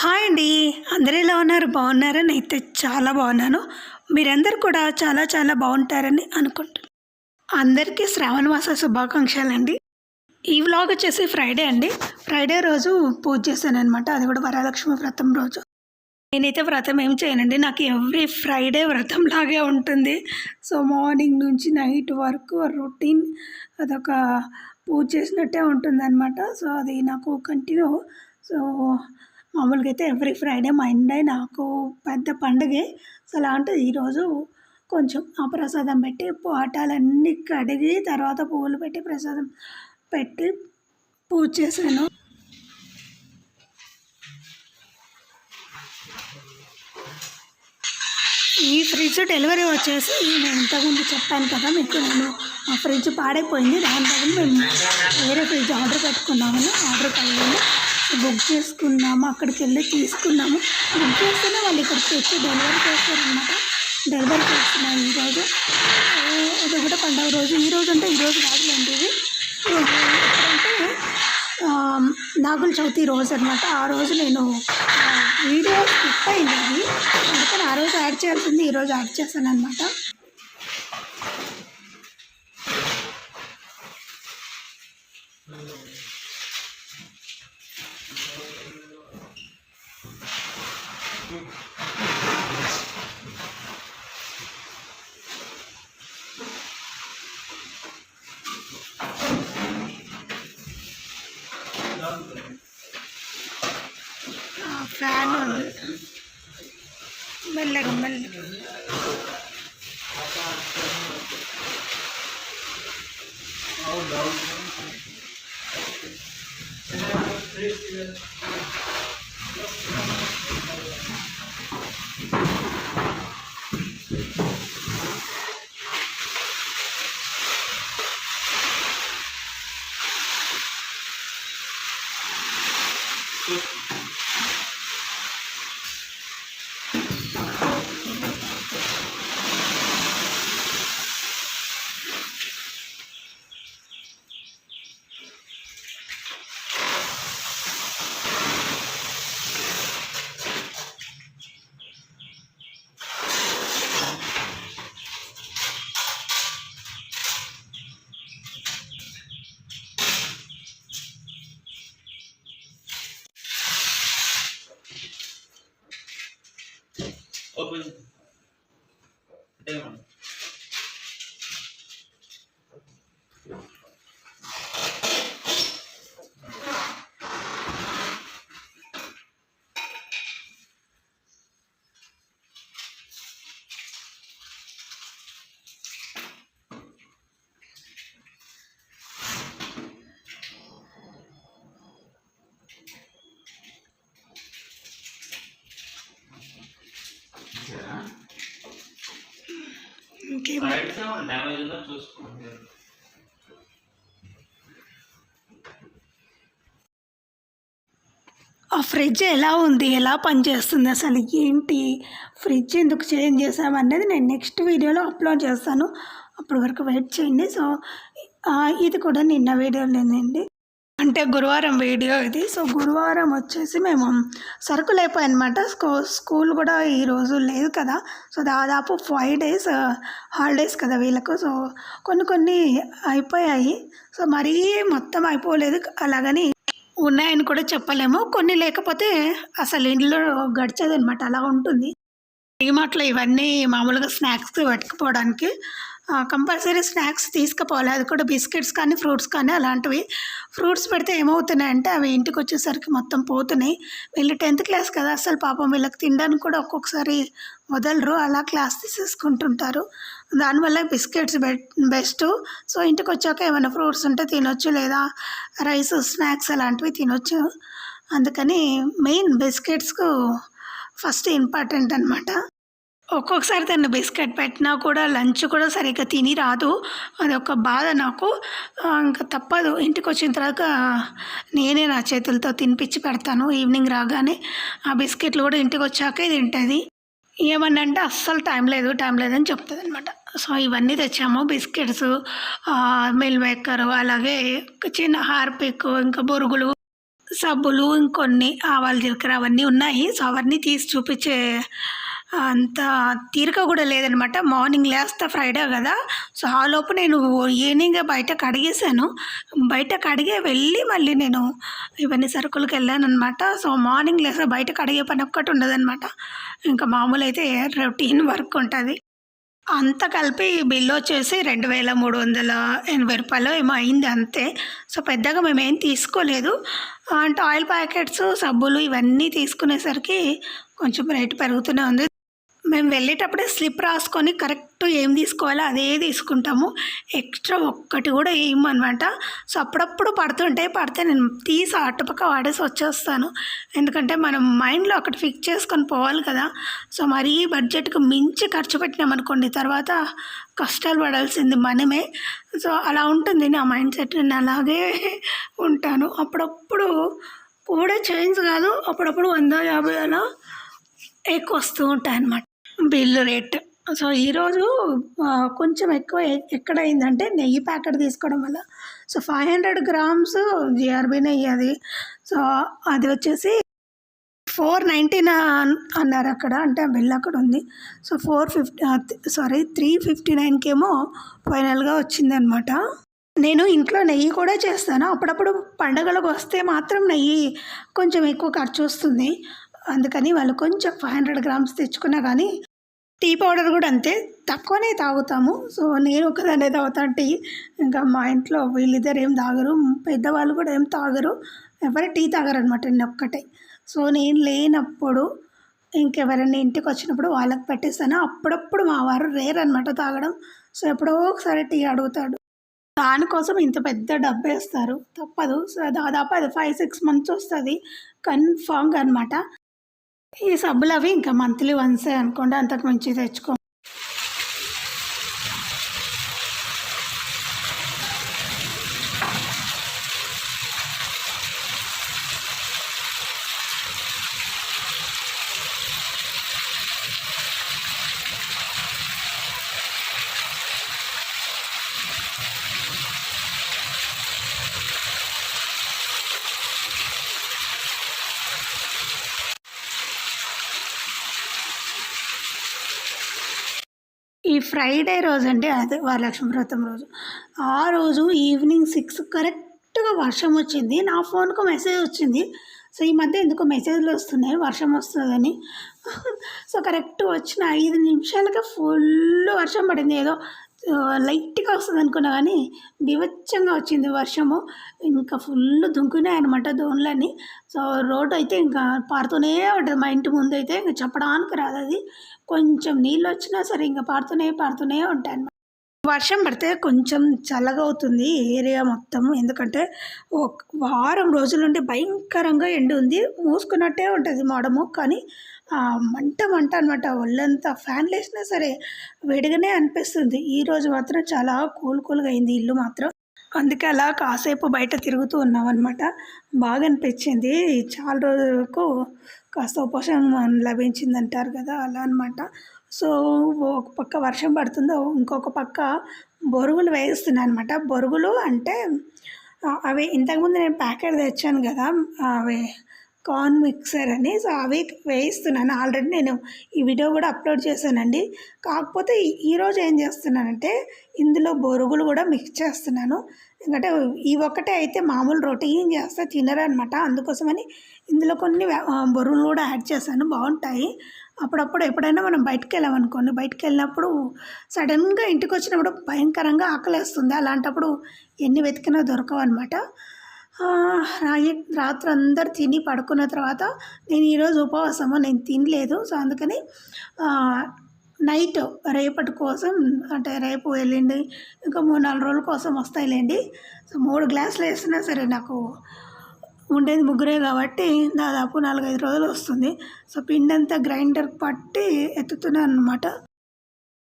Hi అండి. అందరూ ఎలా ఉన్నారు? బాగున్నారా? నేనైతే చాలా బాగున్నాను. మీరందరూ కూడా చాలా చాలా బాగుంటారని అనుకుంటున్నాను అందరికీ శ్రావణ మాస శుభాకాంక్షలు అండి ఈ వ్లాగ్ వచ్చేసి ఫ్రైడే అండి. ఫ్రైడే రోజు పూజ చేశాను అనమాట అది కూడా వరలక్ష్మి వ్రతం రోజు. నేనైతే వ్రతం ఏం చేయనండి. నాకు ఎవ్రీ ఫ్రైడే వ్రతం లాగే ఉంటుంది. సో మార్నింగ్ నుంచి నైట్ వరకు రొటీన్ అదొక పూజ చేసినట్టే ఉంటుంది అనమాట సో అది నాకు కంటిన్యూ. సో మామూలుగా అయితే ఎవ్రీ ఫ్రైడే మా ఇండే నాకు పెద్ద పండుగే. సో అలాంటిది ఈరోజు కొంచెం ఆ ప్రసాదం పెట్టి పాటాలన్నీ కడిగి తర్వాత పువ్వులు పెట్టి ప్రసాదం పెట్టి పూజ చేశాను. ఈ ఫ్రిడ్జ్ డెలివరీ వచ్చేసి నేను ఇంతకుముందు చెప్పాను కదా మీకు నేను ఆ ఫ్రిడ్జ్ పాడైపోయింది. దాని బదులు మేము వేరే ఫ్రిడ్జ్ ఆర్డర్ పెట్టుకున్నామని ఆర్డర్ కలిగింది బుక్ చేసుకున్నాము అక్కడికి వెళ్ళి తీసుకున్నాము. బుక్ చేస్తేనే వాళ్ళు ఇక్కడికి వచ్చి డెలివరీ చేస్తారనమాట డెలివరీ చేస్తున్నాను ఈరోజు. అది కూడా పండుగ రోజు. ఈ రోజు అంటే ఈరోజు రోజు కాదులేండి ఇది. అంటే నాగుల చవితి రోజు అనమాట ఆ రోజు నేను వీడియో స్కిప్ అయింది. ఇది అందుకని ఆ రోజు యాడ్ చేయాల్సింది ఈరోజు యాడ్ చేశాను అనమాట ఫ్యాన్ ఉంది మెల్లగా మెల్లగా ఓపెన్ ఏమన్నా Roman చూసుకోండి ఆ ఫ్రిడ్జ్ ఎలా ఉంది? ఎలా పనిచేస్తుంది? అసలు ఏంటి? ఫ్రిడ్జ్ ఎందుకు చేంజ్ చేసామనేది నేను నెక్స్ట్ వీడియోలో అప్లోడ్ చేస్తాను. అప్పటి వరకు వెయిట్ చేయండి. సో ఇది కూడా నిన్న వీడియోలోనండి అంటే గురువారం వీడియో ఇది. సో గురువారం వచ్చేసి మేము సరుకులు అయిపోయాయన్నమాట. స్కూ స్కూల్ కూడా ఈ రోజు లేదు కదా. సో దాదాపు ఫైవ్ డేస్ హాలిడేస్ కదా వీళ్ళకు. సో కొన్ని కొన్ని అయిపోయాయి. సో మరీ మొత్తం అయిపోలేదు. అలాగని ఉన్నాయని కూడా చెప్పలేము. కొన్ని లేకపోతే అసలు ఇంట్లో గడిచేది అనమాట అలా ఉంటుంది. డిమార్ట్లో ఇవన్నీ మామూలుగా స్నాక్స్ పెట్టుకుపోవడానికి కంపల్సరీ స్నాక్స్ తీసుకుపోవాలి. అది కూడా బిస్కెట్స్ కానీ ఫ్రూట్స్ కానీ అలాంటివి. ఫ్రూట్స్ పెడితే ఏమవుతున్నాయంటే అవి ఇంటికి వచ్చేసరికి మొత్తం పోతున్నాయి. వీళ్ళు టెన్త్ క్లాస్ కదా అసలు పాపం వీళ్ళకి తినడానికి కూడా ఒక్కొక్కసారి వదలరు. అలా క్లాస్ తీసేసుకుంటుంటారు. దానివల్ల బిస్కెట్స్ బెస్ట్. సో ఇంటికి వచ్చాక ఏమైనా ఫ్రూట్స్ ఉంటే తినొచ్చు లేదా రైస్ స్నాక్స్ అలాంటివి తినొచ్చు. అందుకని మెయిన్ బిస్కెట్స్కు ఫస్ట్ ఇంపార్టెంట్ అనమాట ఒక్కొక్కసారి తను బిస్కెట్ పెట్టినా కూడా లంచ్ కూడా సరిగ్గా తిని రాదు. అది ఒక బాధ నాకు. ఇంకా తప్పదు. ఇంటికి వచ్చిన తర్వాత నేనే నా చేతులతో తినిపించి పెడతాను. ఈవినింగ్ రాగానే ఆ బిస్కెట్లు కూడా ఇంటికి వచ్చాకే తింటుంది. ఏమన్నా అంటే అస్సలు టైం లేదు టైం లేదని చెప్తుంది అనమాట సో ఇవన్నీ తెచ్చాము. బిస్కెట్స్ మిల్ మేకర్ అలాగే చిన్న హార్పిక్ ఇంకా బొరుగులు. సబ్బులు ఇంకొన్ని ఆవాలు జీలకర్ర అవన్నీ ఉన్నాయి. సో అవన్నీ తీసి చూపించే అంత తీరిక కూడా లేదనమాట. మార్నింగ్ లేస్తా ఫ్రైడే కదా. సో ఆ లోపు నేను ఈవినింగ్ బయట కడిగేసాను బయట కడిగే వెళ్ళి మళ్ళీ నేను ఇవన్నీ సరుకులకు వెళ్ళాను అనమాట సో మార్నింగ్ లేస్తా బయట కడిగే పని ఒక్కటి ఉండదనమాట. ఇంకా మామూలు అయితే రొటీన్ వర్క్ ఉంటుంది. అంత కలిపి బిల్లు వచ్చేసి రెండు వేల మూడు వందల ఎనభై రూపాయలు ఏమో అయింది అంతే. సో పెద్దగా మేమేం తీసుకోలేదు. అంటే ఆయిల్ ప్యాకెట్స్ సబ్బులు ఇవన్నీ తీసుకునేసరికి కొంచెం రేటు పెరుగుతూనే ఉంది. మేము వెళ్ళేటప్పుడే స్లిప్ రాసుకొని కరెక్ట్ ఏం తీసుకోవాలో అదే తీసుకుంటాము. ఎక్స్ట్రా ఒక్కటి కూడా ఏమనమాట సో అప్పుడప్పుడు పడుతుంటే పడితే నేను తీసి అటుపక్క వాడేసి వచ్చేస్తాను. ఎందుకంటే మనం మైండ్లో అక్కడ ఫిక్స్ చేసుకొని పోవాలి కదా. సో మరీ బడ్జెట్కి మించి ఖర్చు పెట్టినామనుకోండి తర్వాత కష్టాలు పడాల్సింది మనమే. సో అలా ఉంటుంది నా మైండ్ సెట్. నేను అలాగే ఉంటాను. అప్పుడప్పుడు కూడా చేంజ్ కాదు. అప్పుడప్పుడు వంద యాభై అలా ఎక్కువ వస్తూ ఉంటాయి అన్నమాట బిల్ రేట్. సో ఈరోజు కొంచెం ఎక్కువ ఎక్కడైందంటే ఎక్కడ అయిందంటే నెయ్యి ప్యాకెట్ తీసుకోవడం వల్ల. So five hundred grams GRB నెయ్యి అది. సో అది వచ్చేసి ఫోర్ నైంటీన్ అన్నారు అక్కడ. అంటే ఆ బిల్ అక్కడ ఉంది. So four fifty sorry three fifty నైన్కేమో ఫైనల్గా వచ్చిందనమాట. నేను ఇంట్లో నెయ్యి కూడా చేస్తాను. అప్పుడప్పుడు పండగలకు వస్తే మాత్రం నెయ్యి కొంచెం ఎక్కువ ఖర్చు వస్తుంది. అందుకని వాళ్ళు కొంచెం ఫైవ్ హండ్రెడ్ గ్రామ్స్ తెచ్చుకున్నా కానీ టీ పౌడర్ కూడా అంతే. తక్కువనే తాగుతాము. సో నేను ఒకదాన్నే తాగుతాను టీ ఇంకా మా ఇంట్లో వీళ్ళిద్దరు ఏం తాగరు. పెద్దవాళ్ళు కూడా ఏం తాగరు. ఎవరు టీ తాగరు అనమాట నేను ఒక్కటే. సో నేను లేనప్పుడు ఇంకెవరైనా ఇంటికి వచ్చినప్పుడు వాళ్ళకి పెట్టేస్తాను. అప్పుడప్పుడు మా వారు రేర్ అనమాట తాగడం. సో ఎప్పుడో ఒకసారి టీ అడుగుతాడు. దానికోసం ఇంత పెద్ద డబ్బేస్తారు. తప్పదు. సో దాదాపు అది ఫైవ్ సిక్స్ మంత్స్ వస్తుంది. కన్ఫామ్గా అనమాట ఈ సబ్బులు అవి ఇంకా మంత్లీ వన్సే అనుకోండి అంతకు మించి తెచ్చుకో ఈ ఫ్రైడే రోజు అంటే అదే వరలక్ష్మి వ్రతం రోజు. ఆ రోజు ఈవినింగ్ సిక్స్ కరెక్ట్గా వర్షం వచ్చింది. నా ఫోన్కు మెసేజ్ వచ్చింది. సో ఈ మధ్య ఎందుకో మెసేజ్లు వస్తున్నాయి. వర్షం వస్తుందని. సో కరెక్ట్ వచ్చిన ఐదు నిమిషాలకే ఫుల్ వర్షం పడింది. ఏదో లైట్గా వస్తుంది అనుకున్నా కానీ బీభత్సంగా వచ్చింది వర్షము. ఇంకా ఫుల్ దుంకున్నాయి అనమాట దోన్లన్నీ. సో రోడ్ అయితే ఇంకా పారుతూనే ఉంటుంది. మా ఇంటి ముందు అయితే ఇంకా చెప్పడానికి రాదు అది. కొంచెం నీళ్ళు వచ్చినా సరే ఇంకా పారుతూనే పారుతూనే ఉంటాయి అనమాట వర్షం పడితే కొంచెం చల్లగా అవుతుంది ఏరియా మొత్తం. ఎందుకంటే ఒక వారం రోజుల నుండి భయంకరంగా ఎండ ఉంది మూసుకున్నట్టే ఉంటుంది మోడము. కానీ మంట మంట అనమాట ఒళ్ళంతా ఫ్యాన్లు వేసినా సరే వేడిగానే అనిపిస్తుంది. ఈ రోజు మాత్రం చాలా కూల్ కూల్గా అయింది ఇల్లు మాత్రం. అందుకే అలా కాసేపు బయట తిరుగుతూ ఉన్నాం అనమాట బాగా అనిపించింది. చాలా రోజులకు కాస్త ఉపశమనం లభించింది అంటారు కదా అలా అనమాట సో ఒక పక్క వర్షం పడుతుందో ఇంకొక పక్క బొరుగులు వేస్తున్నాను అనమాట బొరుగులు అంటే అవి ఇంతకుముందు నేను ప్యాకెట్ తెచ్చాను కదా అవి కార్న్ మిక్సర్ అని సో అవి వేయిస్తున్నాను. ఆల్రెడీ నేను ఈ వీడియో కూడా అప్లోడ్ చేశానండి. కాకపోతే ఈ- ఈరోజు ఏం చేస్తున్నానంటే ఇందులో బొరుగులు కూడా మిక్స్ చేస్తున్నాను. ఎందుకంటే ఈ ఒక్కటే అయితే మామూలు రొటీన్ చేస్తే తినరు అనమాట అందుకోసమని ఇందులో కొన్ని బొరుగులు కూడా యాడ్ చేశాను. బాగుంటాయి. అప్పుడప్పుడు ఎప్పుడైనా మనం బయటకు వెళ్ళామనుకోండి బయటకు వెళ్ళినప్పుడు సడన్గా ఇంటికి వచ్చినప్పుడు భయంకరంగా ఆకలేస్తుంది. అలాంటప్పుడు ఎన్ని వెతికినా దొరకవు రాయి రాత్రి అందరు తిని పడుకున్న తర్వాత నేను ఈరోజు ఉపవాసము నేను తినలేదు. సో అందుకని నైట్ రేపటి కోసం అంటే రేపు వెళ్ళండి ఇంకా మూడు నాలుగు రోజుల కోసం వస్తాయిలేండి. సో మూడు గ్లాసులు వేసినా సరే నాకు ఉండేది ముగ్గురే కాబట్టి దాదాపు నాలుగైదు రోజులు వస్తుంది. సో పిండి అంతా గ్రైండర్ పట్టి ఎత్తుతున్నాను అనమాట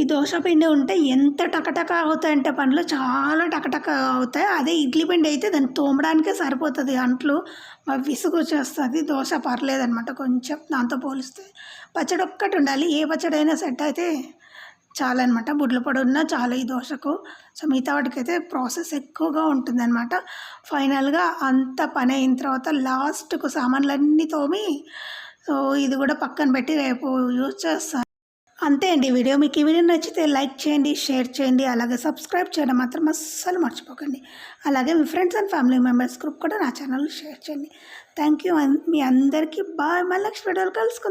ఈ దోశ పిండి ఉంటే ఎంత టకటక అవుతాయంటే పనులు చాలా టకటక అవుతాయి. అదే ఇడ్లీ పిండి అయితే దాన్ని తోమడానికే సరిపోతుంది. అంట్లు విసుగు వచ్చేస్తుంది. దోశ పర్లేదనమాట కొంచెం దాంతో పోలిస్తే. పచ్చడి ఒక్కటి ఉండాలి. ఏ పచ్చడి అయినా సెట్ అయితే చాలా అనమాట బుడ్ల పొడి ఉన్న చాలా ఈ దోశకు. సో మిగతా వాటికైతే ప్రాసెస్ ఎక్కువగా ఉంటుందన్నమాట. ఫైనల్గా అంత పని అయిన తర్వాత లాస్ట్కు సామాన్లన్నీ తోమి సో ఇది కూడా పక్కన పెట్టి రేపు యూజ్ చేస్తాను అంతే అండి. వీడియో మీకు ఈ వీడియో నచ్చితే లైక్ చేయండి షేర్ చేయండి అలాగే సబ్స్క్రైబ్ చేయడం మాత్రం అస్సలు మర్చిపోకండి. అలాగే మీ friends and family members group కూడా నా ఛానల్ షేర్ చేయండి. థ్యాంక్ యూ మీ అందరికీ బాయ్. మళ్ళీ నెక్స్ట్ వీడియోలో కలుసుకుందాం.